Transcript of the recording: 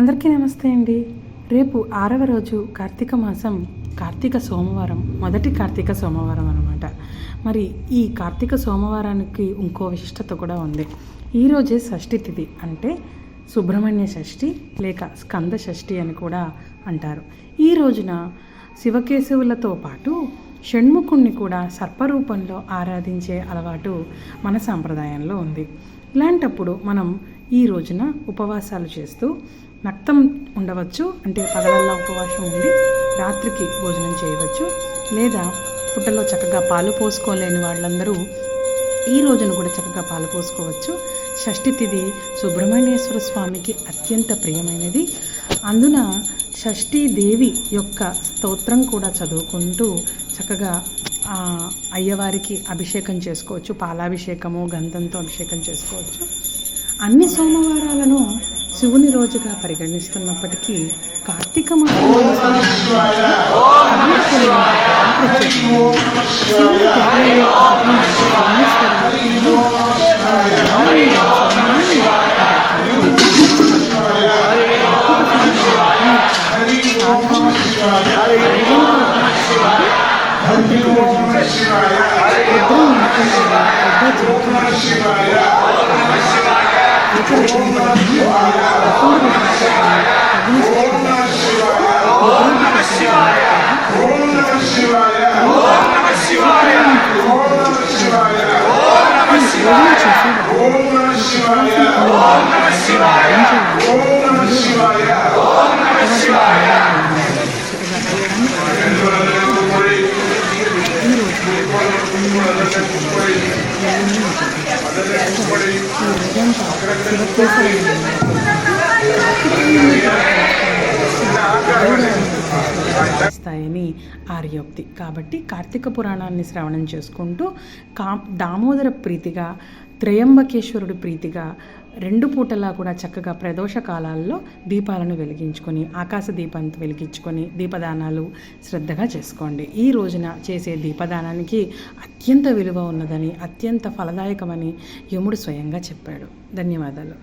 అందరికీ నమస్తే అండి. రేపు ఆరవ రోజు కార్తీక మాసం కార్తీక సోమవారం మొదటి కార్తీక సోమవారం అనమాట మరి ఈ కార్తీక సోమవారానికి ఇంకో విశిష్టత కూడా ఉంది. ఈరోజే షష్ఠి తిథి అంటే సుబ్రహ్మణ్య షష్ఠి లేక స్కంద షష్ఠి అని కూడా అంటారు. ఈ రోజున శివకేశవులతో పాటు షణ్ముఖుణ్ణి కూడా సర్పరూపంలో ఆరాధించే అలవాటు మన సాంప్రదాయంలో ఉంది. ఇలాంటప్పుడు మనం ఈ రోజున ఉపవాసాలు చేస్తూ నక్తం ఉండవచ్చు అంటే పగలల్లా ఉపవాసం ఉండి రాత్రికి భోజనం చేయవచ్చు లేదా పుట్టలో చక్కగా పాలు పోసుకోలేని వాళ్ళందరూ ఈ రోజున కూడా చక్కగా పాలు పోసుకోవచ్చు. షష్ఠి తిథి సుబ్రహ్మణ్యేశ్వర స్వామికి అత్యంత ప్రియమైనది. అందున షష్ఠీ దేవి యొక్క స్తోత్రం కూడా చదువుకుంటూ చక్కగా అయ్యవారికి అభిషేకం చేసుకోవచ్చు పాలాభిషేకము గంధంతో అభిషేకం చేసుకోవచ్చు. అన్ని సోమవారాలను శివుని రోజుగా పరిగణిస్తున్నప్పటికీ కార్తీక మాసం సోమవారం ప్రత్యేకమైనది. శివుని తల్లి ఆర్యోక్తి. కాబట్టి కార్తీక పురాణాన్ని శ్రవణం చేసుకుంటూ కా దామోదర ప్రీతిగా త్రయంబకేశ్వరుడి ప్రీతిగా రెండు పూటలా కూడా చక్కగా ప్రదోష కాలాల్లో దీపాలను వెలిగించుకొని ఆకాశ దీపంతో వెలిగించుకొని దీపదానాలు శ్రద్ధగా చేసుకోండి. ఈ రోజున చేసే దీపదానానికి అత్యంత విలువ ఉన్నదని అత్యంత ఫలదాయకమని యముడు స్వయంగా చెప్పాడు. ధన్యవాదాలు.